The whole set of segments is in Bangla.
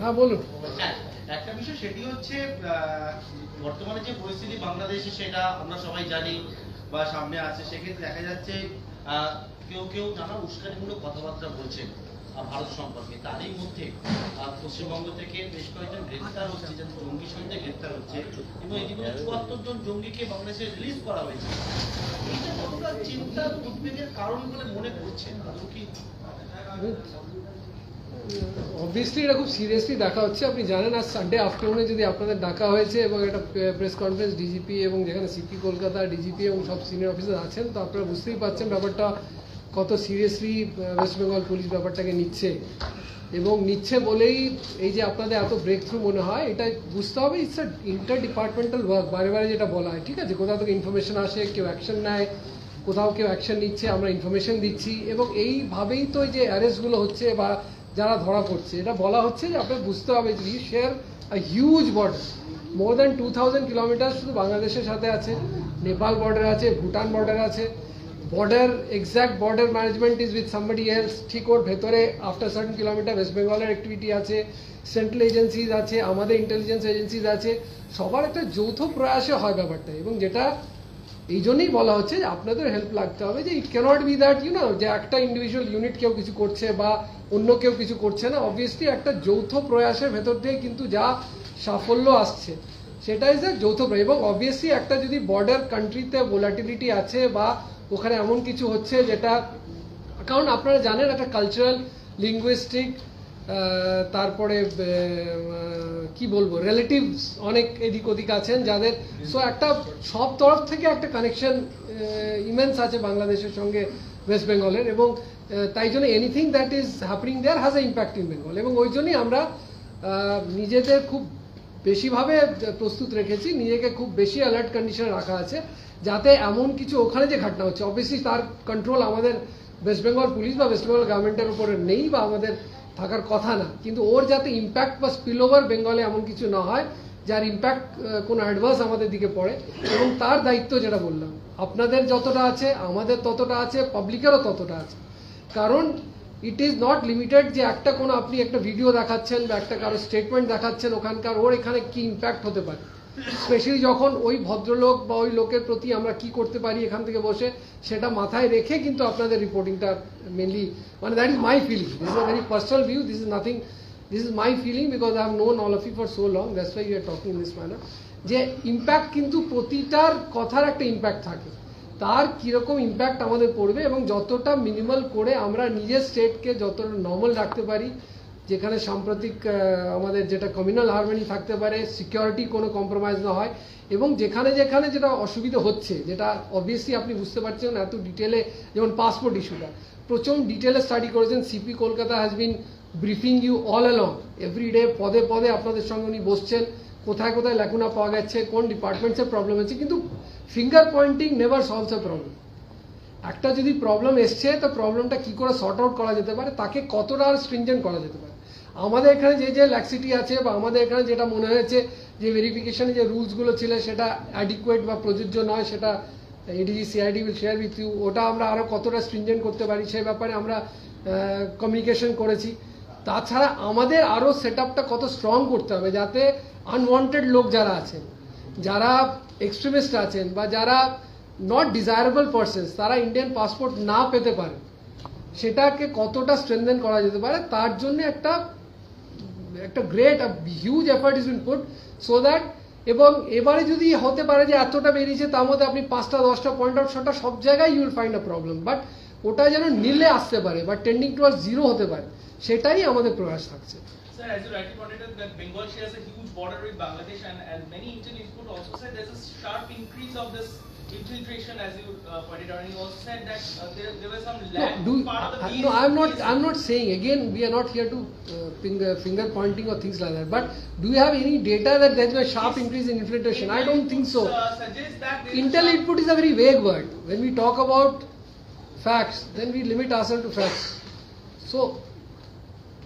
হ্যাঁ বলুন। একটা বিষয়, সেটি হচ্ছে বর্তমানে যে পরিস্থিতি বাংলাদেশে, সেটা আমরা সবাই জানি বা সামনে আছে, সেক্ষেত্রে দেখা যাচ্ছে কেউ কেউ নানা উস্কানিমূলক কথাবার্তা বলছেন ভারত সম্পর্কে তারই মধ্যে পশ্চিমবঙ্গ থেকে বেশ কয়েকজন গ্রেফতার হচ্ছে যাদের জঙ্গি সন্দেহে গ্রেফতার হচ্ছে, এবং ইতিমধ্যে চুয়াত্তর জন জঙ্গিকে বাংলাদেশে রিলিজ করা হয়েছে। এইটা কতটা চিন্তার উদ্বেগের কারণ বলে মনে করছেন? আদৌ কি অবভিয়াসলি এটা খুব সিরিয়াসলি দেখা হচ্ছে। আপনি জানেন, আজ সানডে আফটারনুনে যদি আপনাদের ডাকা হয়েছে এবং একটা প্রেস কনফারেন্স ডিজিপি এবং যেখানে সিপি কলকাতা ডিজিপি এবং সব সিনিয়র অফিসার আছেন, তো আপনারা বুঝতেই পারছেন ব্যাপারটা কত সিরিয়াসলি ওয়েস্ট বেঙ্গল পুলিশ ব্যাপারটাকে নিচ্ছে। এবং নিচ্ছে বলেই এই যে আপনাদের এত ব্রেক থ্রু মনে হয়, এটা বুঝতে হবে it's a inter departmental work বারে বারে যেটা বলা হয়, ঠিক আছে? কোথাও থেকে ইনফরমেশন আসে, কেউ অ্যাকশন নেয়, কোথাও কেউ অ্যাকশন নিচ্ছে, আমরা ইনফরমেশন দিচ্ছি। এবং এইভাবেই তো এই যে অ্যারেস্টগুলো হচ্ছে বা যারা ধরা পড়ছে। এটা বলা হচ্ছে যে আপনার বুঝতে হবে যে share a huge border more than two thousand kilometre শুধু বাংলাদেশের সাথে আছে, নেপাল বর্ডার আছে, ভুটান বর্ডার আছে। Border exact border management is with somebody else ঠিক ওর ভেতরে আফটার সার্টেন কিলোমিটার ওয়েস্ট বেঙ্গলের অ্যাক্টিভিটি আছে সেন্ট্রাল এজেন্সিজ আছে, আমাদের ইন্টেলিজেন্স এজেন্সিজ আছে। সবার একটা যৌথ প্রয়াসে হয় ব্যাপারটা। এবং যেটা এই জন্যই বলা হচ্ছে যে আপনাদের হেল্প লাগতে হবে যে it cannot be that you know যে একটা ইন্ডিভিজুয়াল ইউনিট কেউ কিছু করছে বা অন্য কেউ কিছু করছে না। অবভিয়াসলি একটা যৌথ প্রয়াসের ভেতর দিয়ে কিন্তু যা সাফল্য আসছে, সেটা ইজ এ যৌথ প্রয়াস। এবং অবভিয়াসলি একটা যদি বর্ডার কান্ট্রিতে ভোলাটিলিটি আছে বা ওখানে এমন কিছু হচ্ছে যেটা, কারণ আপনারা জানেন একটা কালচারাল লিঙ্গুইস্টিক তারপরে কি বলব রিলেটিভস অনেক এদিক ওদিক আছেন যাদের সো একটা, সব তরফ থেকে একটা কানেকশন ইমেন্স আছে বাংলাদেশের সঙ্গে ওয়েস্ট বেঙ্গলের এবং তাই জন্য anything that is happening there has a impact in Bengal এবং ওই জন্যই আমরা নিজেদের খুব বেশিভাবে প্রস্তুত রেখেছি, নিজেকে খুব বেশি অ্যালার্ট কন্ডিশনে রাখা আছে, যাতে এমন কিছু ওখানে যে ঘটনা হচ্ছে অবভিয়াসলি তার কন্ট্রোল আমাদের ওয়েস্ট বেঙ্গল পুলিশ বা ওয়েস্ট বেঙ্গল গভর্নমেন্টের উপরে নেই বা আমাদের থাকার কথা না। কিন্তু ওর যাতে ইম্প্যাক্ট বা স্পিল ওভার বেঙ্গলে এমন কিছু না হয়, যার ইম্প্যাক্ট কোনো অ্যাডভান্স আমাদের দিকে পড়ে, এবং তার দায়িত্ব যেটা বললাম, আপনাদের যতটা আছে, আমাদের ততটা আছে পাবলিকেরও ততটা আছে। কারণ ইট ইজ নট লিমিটেড যে একটা কোনো আপনি একটা ভিডিও দেখাচ্ছেন বা একটা কারও স্টেটমেন্ট দেখাচ্ছেন, ওখানকার ওর এখানে কি ইম্প্যাক্ট হতে পারে। স্পেশালি যখন ওই ভদ্রলোক বা ওই লোকের প্রতি আমরা কি করতে পারি এখান থেকে বসে, সেটা মাথায় রেখে কিন্তু আপনাদের রিপোর্টিংটা মেনলি মানে that is my feeling this is a very personal view this is nothing this is my feeling because I have known all of you for so long that's why you are talking this manner যে ইম্প্যাক্ট কিন্তু প্রতিটার কথার একটা ইম্প্যাক্ট থাকে। তার কীরকম ইম্প্যাক্ট আমাদের পড়বে এবং যতটা মিনিমাল করে আমরা নিজের স্টেটকে যতটা নর্মাল রাখতে পারি যেখানে সাম্প্রতিক আমাদের যেটা কমিউনাল হারমোনি থাকতে পারে সিকিউরিটি কোনো কম্প্রোমাইজ না হয়, এবং যেখানে যেখানে যেটা অসুবিধা হচ্ছে, যেটা অবভিয়াসলি আপনি বুঝতে পারছেন এত ডিটেলে যেমন পাসপোর্ট ইস্যুটা প্রচুর ডিটেলে স্টাডি করেছেন CP Kolkata has been briefing you all along everyday পদে পদে আপনাদের সঙ্গে উনি বসছেন, কোথায় কোথায় লেখুনা পাওয়া গেছে, কোন ডিপার্টমেন্টসের প্রবলেম আছে কিন্তু finger pointing never solves a problem একটা যদি প্রবলেম এসছে, তো প্রবলেমটা কি করে সর্ট আউট করা যেতে পারে, তাকে কতটা আর স্ট্রিনজেন্ট করা যেতে পারে? আমাদের এখানে যে যে ল্যাক্সিটি আছে বা আমাদের এখানে যেটা মনে হয়েছে যে ভেরিফিকেশনে যে রুলসগুলো ছিল সেটা অ্যাডিকুয়েট বা প্রযোজ্য নয়, সেটা ADG CID will share with you ওটা আমরা আরও কতটা স্ট্রিনজেন্ট করতে পারি সেই ব্যাপারে আমরা কমিউনিকেশন করেছি। তাছাড়া আমাদের আরও সেট কত স্ট্রং করতে হবে যাতে আনওয়ান্টেড লোক যারা আছেন যারা এক্সট্রিমিস্ট আছেন বা যারা নট ডিজায়ারেবল পার্সনস তারা ইন্ডিয়ান পাসপোর্ট না পেতে পারে, সেটাকে কতটা স্ট্রেনদেন করা যেতে পারে, তার জন্য একটা একটা great huge effort is been put so that এবং এবারে যদি হতে পারে যে এতটা বেরিয়েছে তার মধ্যে আপনি পাঁচটা দশটা পয়েন্ট আউট শটটা সব জায়গায় you'll find a problem but ওটা যেন নীলে আসতে পারে বা টেন্ডিং টু জিরো হতে পারে সেটাই আমাদের প্রয়াস থাকছে। Sir, as you rightly pointed out, that Bengal shares a huge border with Bangladesh, and many Indian input also said there's a sharp increase of this infiltration, as you uh, pointed out. And you also said that uh, there, there was some No, do, part of the no, I'm not. I'm not saying again. We are not here to uh, finger finger pointing or things like that. But do you have any data that there's a sharp increase in infiltration? I don't think so. Uh, Intel input is a very vague word. When we talk about facts, then we limit ourselves to facts. So,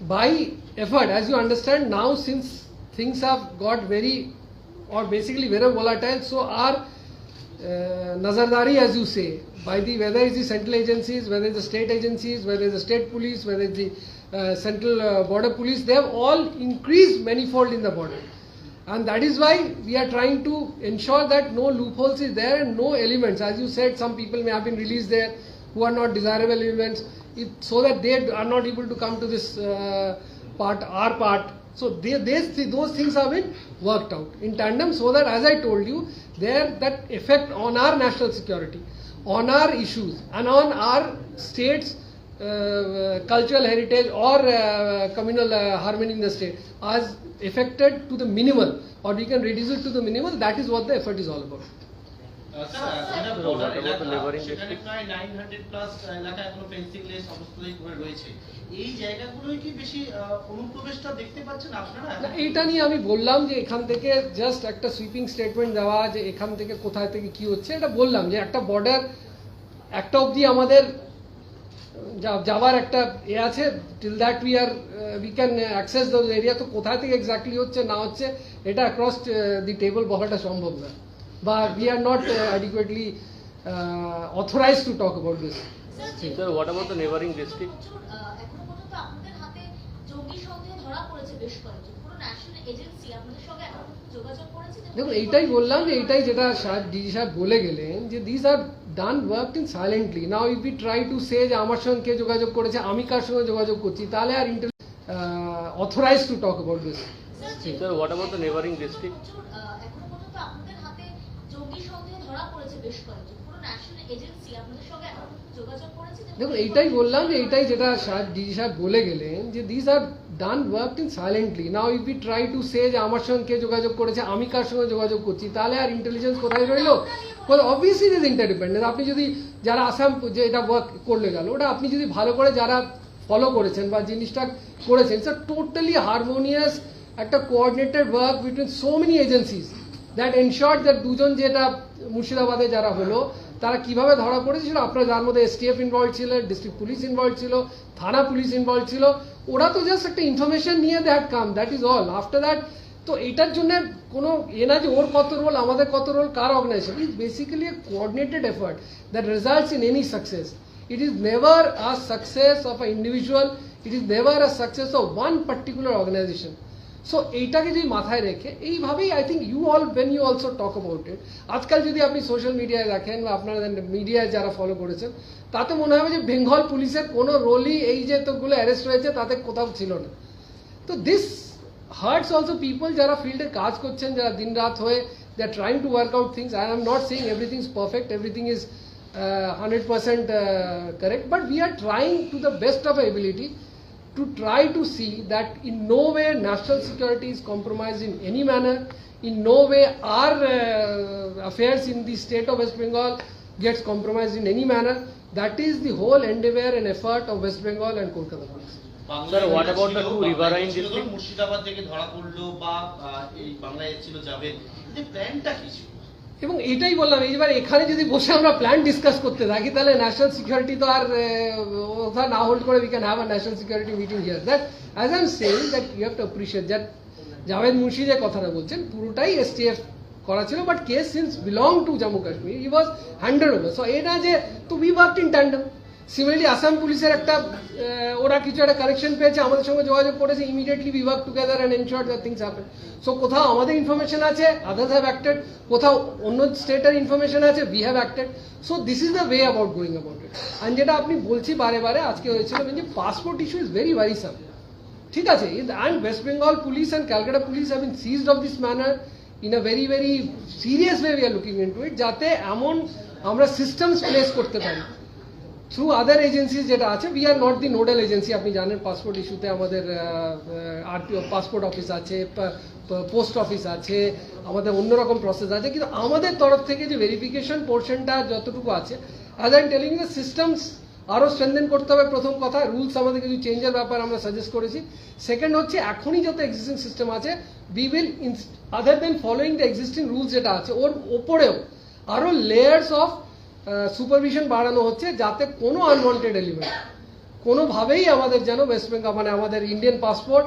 by effort, as you understand, now since things have got very, or basically very volatile, so our uh, nazardari, as you say, by the whether it's the central agencies, whether it's the state agencies, whether it's the state police, whether it's the uh, central uh, border police, they have all increased manifold in the border. And that is why we are trying to ensure that no loopholes is there and no elements. As you said, some people may have been released there who are not desirable elements, so that they are not able to come to this uh, part, our part. So they, those things have been worked out in tandem, so that as I told you, there that effect on our national security, on our issues, and on our states. Uh, cultural heritage or uh, communal uh, harmony in the state as affected to the minimal or we can reduce it to the minimal that is what the effort is all about এইটা নিয়ে আমি বললাম যে এখান থেকে জাস্ট একটা সুইপিং স্টেটমেন্ট দেওয়া যে এখান থেকে কোথায় থেকে কি হচ্ছে এটা বললাম যে একটা বর্ডার একটা অবধি আমাদের যা- যাওয়ার একটা এ আছে till that we are we can access those area তো কোথায় থেকে এক্স্যাক্টলি হচ্ছে না হচ্ছে এটা অ্যাক্রস দি টেবল বলাটা সম্ভব না। বা we are not adequately authorise to talk about this Sir, what about the neighboring district? যে দেখুন এইটাই বললাম যে এইটাই যেটা সাহেব ডিজি সাহেব বলে গেলেন যে this are done work in silently now if you try to say যে আমার সঙ্গে কে যোগাযোগ করেছে আমি কার সঙ্গে যোগাযোগ করছি তাহলে are inter authorise to talk about this Sir, what about the neighboring district? দেখুন এইটাই বললাম যে এইটাই যেটা ডিজি সাহেব বলে গেলেন যে this are done work in silently now if you try to say যে আমার সঙ্গে কে যোগাযোগ করেছে আমি কার সঙ্গে যোগাযোগ করছি তাহলে আর ইন্টেলিজেন্স কোথায় রইল? অবভিয়াসলি ইজ ইন্টারডিপেন্ডেন্ট আপনি যদি যারা আসাম যে এটা ওয়ার্ক করলে গেল ওটা আপনি যদি ভালো করে যারা ফলো করেছেন বা জিনিসটা করেছেন স্যার টোটালি হারমোনিয়াস একটা coordinated work between so many agencies that ensure that দুজন যেটা মুর্শিদাবাদে যারা হলো, তারা কীভাবে ধরা পড়েছিল আপনারা যার মধ্যে এসটিএফ ইনভলভ ছিল ডিস্ট্রিক্ট পুলিশ ইনভলভ ছিল, থানা পুলিশ ইনভলভ ছিল। ওরা তো জাস্ট একটা ইনফরমেশন নিয়ে that come that is all after that তো এটার জন্য কোনো এ না যে ওর কত রোল আমাদের কত role car organisation is basically a coordinated effort that results in any success it is never a success of an individual. It is never a success of one particular organization. So এইটাকে যদি মাথায় রেখে, এইভাবেই I think you all when you also talk about it আজকাল যদি আপনি সোশ্যাল মিডিয়ায় দেখেন বা আপনারা মিডিয়ায় যারা ফলো করেছেন, তাতে মনে হবে যে বেঙ্গল পুলিশের কোনো রোলই এই যে তোগুলো অ্যারেস্ট হয়েছে তাতে কোথাও ছিল না। তো দিস হার্টস অলসো পিপল যারা ফিল্ডে কাজ করছেন, যারা দিন রাত হয়ে they are trying to work out things I am not saying everything is perfect everything is hundred percent correct but we are trying to the best of ability to try to see that in no way national security is compromised in any manner in no way our uh, affairs in the state of west bengal gets compromised in any manner that is the whole endeavor and effort of west bengal and kolkata police বাংলায় Sir, what about ছিল, the two বাংলায় riverine ছিল, district? মুর্শিদাবাদ থেকে ধরা পড়লো বা আহ, এই বাংলায় ছিল যাবে যে প্ল্যানটা কি ছিল এবং এটাই বললাম, এইবার এখানে যদি বসে আমরা প্ল্যান ডিসকাস করতে থাকি, তাহলে ন্যাশনাল সিকিউরিটি তো আর ওটা না হোল্ড করে we can have a national security meeting here that as I am saying that you have to appreciate that Javed Munshi যে কথাটা বলছেন, পুরোটাই এসটিএফ করা ছিল but case since belong to Jammu Kashmir it was handed over so এটা যে, তো we work in tandem similarly Assam পুলিশের একটা ওরা কিছু একটা কারেকশন পেয়েছে, আমাদের সঙ্গে যোগাযোগ করেছে immediately work together and ensure that things happen so কোথাও আমাদের ইনফরমেশন আছে আদার্স হ্যাভ অ্যাক্টেড কোথাও অন্য স্টেটের ইনফরমেশন আছে we have acted so this is the way about going about it and যেটা আপনি বলছি বারে বারে, আজকে হয়েছিল যে passport issue is very worrisome ঠিক আছে and West Bengal police and Calcutta police have been seized of this manner in a very very serious way we are looking into it যাতে এমন আমরা সিস্টেমস প্লেস করতে পারি। থ্রু আদার এজেন্সিজ যেটা আছে we are not the nodal agency আপনি জানেন পাসপোর্ট ইস্যুতে আমাদের আরপিও পাসপোর্ট অফিস আছে পোস্ট অফিস আছে, আমাদের অন্যরকম প্রসেস আছে, কিন্তু আমাদের তরফ থেকে যে ভেরিফিকেশন পোর্শনটা যতটুকু আছে as I telling the systems আরও স্ট্রেনদেন করতে হবে প্রথম কথা রুলস আমাদের কিছু চেঞ্জের ব্যাপার আমরা সাজেস্ট করেছি। সেকেন্ড হচ্ছে, এখনই যত এক্সিস্টিং সিস্টেম আছে we will other then following the existing rules যেটা আছে, ওর ওপরেও আরও লেয়ার্স অফ সুপারভিশন বাড়ানো হচ্ছে যাতে কোনো আনওয়ান্টেড এলিমেন্ট কোনোভাবেই আমাদের যেন ওয়েস্ট বেঙ্গল মানে আমাদের ইন্ডিয়ান পাসপোর্ট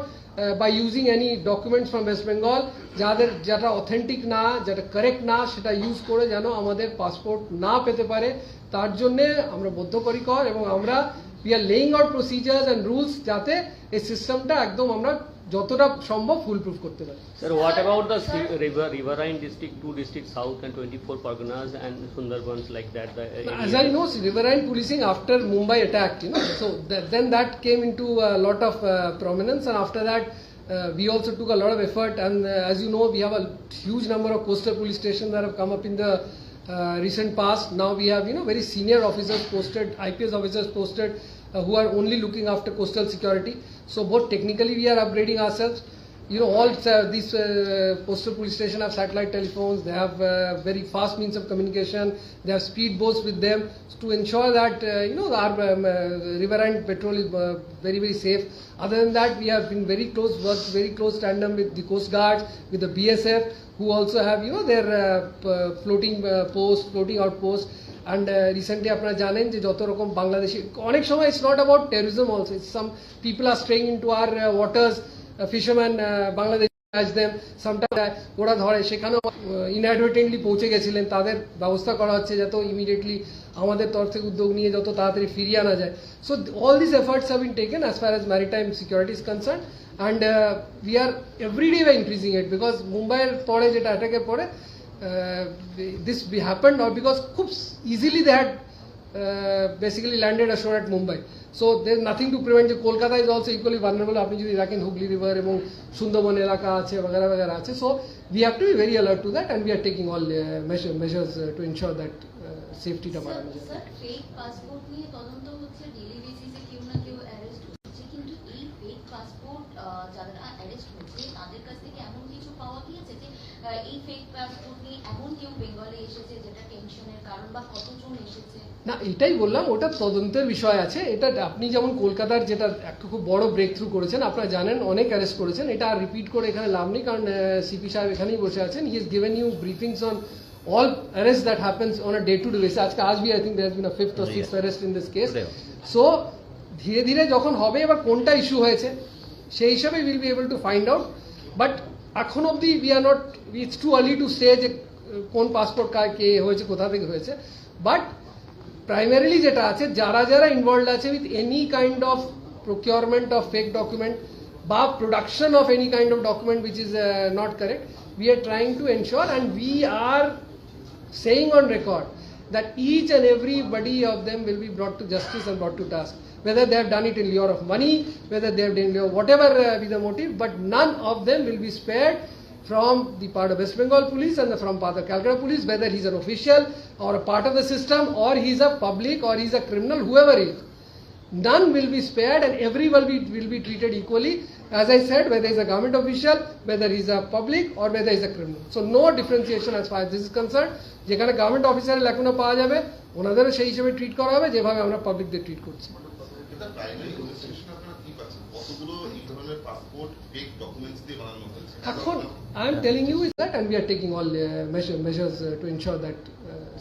বা using any documents from West Bengal যাদের, যেটা অথেন্টিক না, যেটা কারেক্ট না, সেটা ইউজ করে যেন আমাদের পাসপোর্ট না পেতে পারে, তার জন্যে আমরা বদ্ধপরিকর এবং আমরা we are laying out procedures and rules যাতে এই সিস্টেমটা একদম আমরা যতটা সম্ভব ফুল প্রুফ করতে পারি Sir, what about the si- river, riverine district, two districts south and 24 Parganas and Sundarbans like that? The uh, As area- I know, riverine policing after Mumbai attack, you know, so that, then that came into a lot of uh, prominence, and after that, uh, we also took a lot of effort. And uh, as you know, we have a huge number of coastal police stations that have come up in the uh, recent past. Now we have, you know, very senior officers posted, IPS officers posted, uh, who are only looking after coastal security. So both technically, we are upgrading ourselves you know, all uh, these uh, postal police station have satellite telephones. They have uh, very fast means of communication. They have speed boats with them to ensure that uh, you know our um, uh, riverine patrol is uh, very very safe. Other than that, we have been very close, worked very close tandem with the Coast Guards, with the BSF, who also have you know their floating posts, floating outposts. And recently আপনারা জানেন যে যত রকম বাংলাদেশি, অনেক সময় it's not about terrorism also it's some people are straying into our waters fisherman Bangladesh them ওরা ধরে, সেখানেও ইনঅ্যাডভার্টেন্টলি পৌঁছে গেছিলেন। তাদের ব্যবস্থা করা হচ্ছে যাতে ইমিডিয়েটলি আমাদের তরফ থেকে উদ্যোগ নিয়ে যত তাড়াতাড়ি ফিরিয়ে আনা যায়। So all this efforts have been taken as far as maritime security is concern and we are everyday way increasing it because মুম্বাইয়ের পরে যেটা অ্যাটাকের পরে দিস হ্যাপেন্ড অর বিকজ খুব easily they had uh, basically landed ashore at Mumbai. So there's nothing to prevent যে Kolkata is also equally vulnerable আপনি যদি রাখেন হুগলি রিভার এবং সুন্দরবন এলাকা আছে বাগেরা বাগেরা আছে so we have to be very alert to that and we are taking all measures to ensure that সেফটিটা বাড়ানো যায় স্যার ফেক পাসপোর্ট নিয়ে তদন্ত হচ্ছে ডেলি বেসিসে কেউ না কেউ অ্যারেস্ট হচ্ছে কিন্তু এই ফেক পাসপোর্ট যারা অ্যারেস্ট হচ্ছে তাদের কাছ থেকে এমন কিছু পাওয়া গিয়েছে যে আহ, এই ফেক পাসপোর্ট নিয়ে এমন কেউ বেঙ্গলে এসেছে যেটা টেনশনের কারণ বা কতজন এসেছে? না এটাই বললাম ওটা তদন্তের বিষয় আছে। এটা আপনি যেমন কলকাতার যেটা একটা খুব বড় ব্রেক থ্রু করেছেন আপনারা জানেন অনেক অ্যারেস্ট করেছেন। এটা আর রিপিট করে এখানে লাভ নেই কারণ সিপি সাহেব এখানেই বসে আছেন। He is given you briefings on all arrest that happens on a day to day basis আজকে আজ B I think there been a fifth or six arrest in this case so ধীরে ধীরে যখন হবে এবার কোনটা ইস্যু হয়েছে সেই হিসাবে will be able to find out but এখন অবধি we are not it's too early to say যে, কোন পাসপোর্ট কার কে হয়েছে, কোথা থেকে হয়েছে বাট প্রাইমারিলি যেটা আছে, যারা যারা ইনভলভ আছে with any kind of procurement of fake document বা production of any kind of document which is not correct we are trying to ensure and we are saying on record that each and everybody of them will be brought to justice and brought to task. Whether they have done it in lure of money, whether they have done lure, whatever uh, be the motive, but none of them will be spared from the part of West Bengal police and the, from part of Calcutta police, whether he's an official or a part of the system or he's a public or he's a criminal, whoever he is. None will be spared and everyone will be, will be treated equally. As I said, whether he's a government official, whether he's a public or whether he's a criminal. So no differentiation as far as this is concerned. যেখানে গভর্নমেন্ট অফিসারের লেখানো পাওয়া যাবে ওনাদেরও সেই হিসেবে ট্রিট করা হবে যেভাবে আমরা পাবলিকদের ট্রিট করছি এটা প্রাইমারি ইনভেস্টিগেশন আপনারা কি পাচ্ছেন? কতগুলো এই ধরনের পাসপোর্ট ফেক ডকুমেন্টস দিয়ে বানানো হয়েছে? এখন I am telling you is that end we are taking all measures to ensure that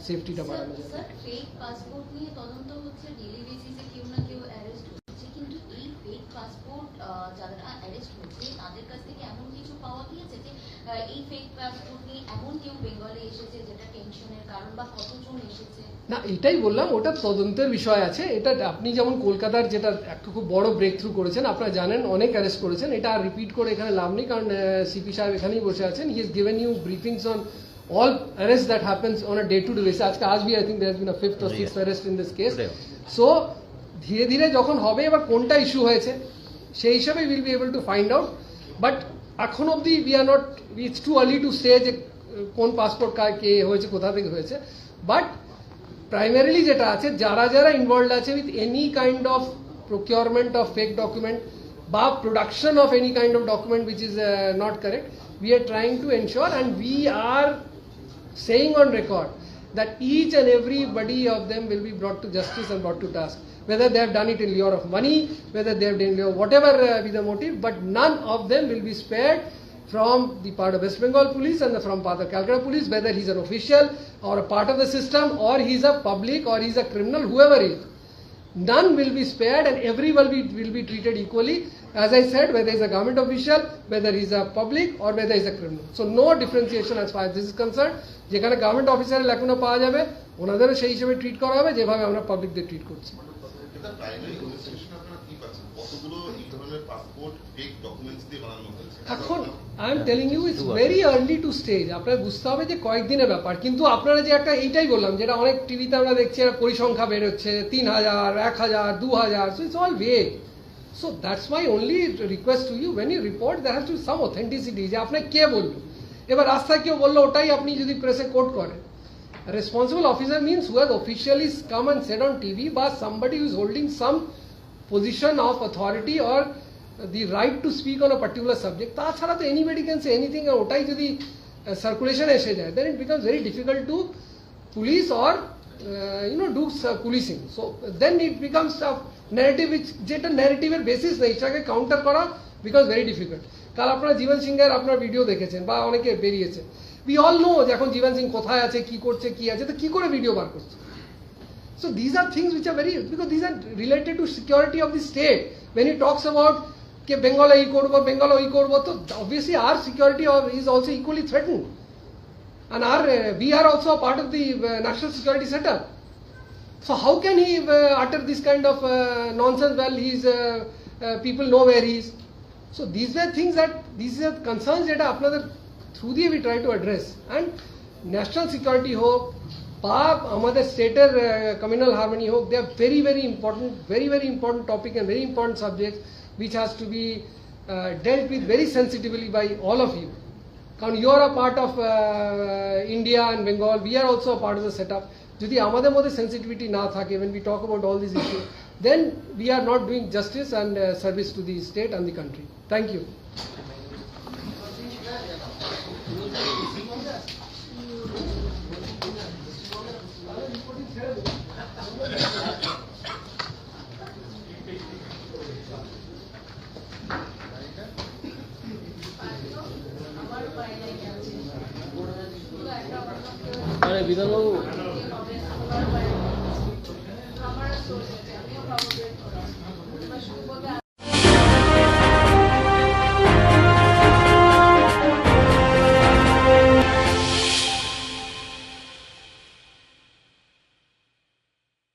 সেফটিটা বাড়ানো যায়। স্যার ফেক পাসপোর্ট নিয়ে তদন্ত হচ্ছে ডেলি বেসিসে কেউ না কেউ অ্যারেস্ট হচ্ছে কিন্তু এই ফেক পাসপোর্ট যারা অ্যারেস্ট হচ্ছে তাদের কাছ থেকে এমন কিছু পাওয়া গিয়েছে যে আহ, এই ফেক পাসপোর্ট নিয়ে এমন কেউ বেঙ্গলে এসেছে যেটা টেনশনের কারণ বা কতজন এসেছে? না এটাই বললাম ওটা তদন্তের বিষয় আছে। এটা আপনি যেমন কলকাতার যেটা একটা খুব বড় ব্রেক থ্রু করেছেন আপনারা জানেন অনেক অ্যারেস্ট করেছেন। এটা আর রিপিট করে এখানে লাভ নেই কারণ সিপি সাহেব এখানেই বসে আছেন। He is given you briefings on all arrest that happens on a day to day basis আজকে আজ B I think there been a fifth or six arrest in this case so ধীরে ধীরে যখন হবে এবার কোনটা ইস্যু হয়েছে সেই হিসাবে will be able to find out but এখন অবধি we are not it's too early to say যে আহ, কোন পাসপোর্ট কার কে হয়েছে কোথা থেকে হয়েছে বাট প্রাইমারিলি যেটা আছে যারা যারা ইনভলভ আছে with any kind of procurement of fake document বা production of any kind of document which is not correct we are trying to ensure and we are saying on record that each and everybody of them will be brought to justice and brought to task. Whether they have done it in lure of money, whether they have done lure, whatever uh, be the motive, but none of them will be spared from the part of West Bengal police and the, from part of Calcutta police, whether he's an official or a part of the system or he's a public or he's a criminal, whoever he is. None will be spared and everyone will be, will be treated equally. As I said, whether he's a government official, whether he's a public or whether he's a criminal. So no differentiation as far as this is concerned. যেখানে গভর্নমেন্ট অফিসারের লেখানো পাওয়া যাবে ওনাদেরও সেই হিসেবে ট্রিট করা হবে যেভাবে আমরা পাবলিকদের ট্রিট করছি এটা প্রাইমারি ইনভেস্টিগেশন আপনারা কি পাচ্ছেন? কতগুলো এই ধরনের পাসপোর্ট ফেক ডকুমেন্টস দিয়ে বানানো হয়েছে? এখন I am telling you it's very early to stage আপনার বুঝতে হবে যে কয়েকদিনের ব্যাপার। কিন্তু আপনারা যে একটা এইটাই বললাম যেটা অনেক টিভিতে আমরা দেখছি একটা পরিসংখ্যা বেরোচ্ছে তিন হাজার এক হাজার দু হাজার so it's all vague so that's my only request to you when you report that has to some authenticity যে আপনাকে কে বলল? এবার রাস্তায় কেউ বলল ওটাই আপনি যদি প্রেসে কোট করেন। responsible officer means who has officially come and set on TV বা somebody is holding some position of authority or the right to speak on a particular subject তাছাড়া তো anybody can say anything আর ওটাই যদি সার্কুলেশন এসে যায় then it becomes very difficult to police or uh, you know do s- policing so then it becomes a narrative which যেটা narrative বেসিস নেই সেটাকে কাউন্টার করা বিকজ ভেরি ডিফিকাল্ট কাল আপনারা জীবন সিংহের আপনার ভিডিও দেখেছেন বা অনেকে বেরিয়েছে উই অল নো যে এখন জীবন সিং কোথায় আছে কি করছে কি আছে তো কি করে ভিডিও বার করছে So these are things which are very because these are related to security of the state. When he talks about कि Bengal এই করবো Bengal ওই করবো তো obviously our security of- is also equally threatened. And our uh, we are also a part of the uh, national security setup. So how can he uh, utter this kind of uh, nonsense while he's uh, uh, people know where he is? So these were things that these are concerns that আপনাদের through দিয়ে we try to address and national security হোক বা আমাদের স্টেটের কমিউনাল হারমোনি হোক they are very very important very very important topic and very important subject which has to be uh, dealt with very sensitively by all of you. কারণ you are a part of India and Bengal we are also part of the set up যদি আমাদের মধ্যে সেন্সিটিভিটি না থাকে when we talk about all these issues then we are not doing justice and uh, service to the state and the country. Thank Thank you.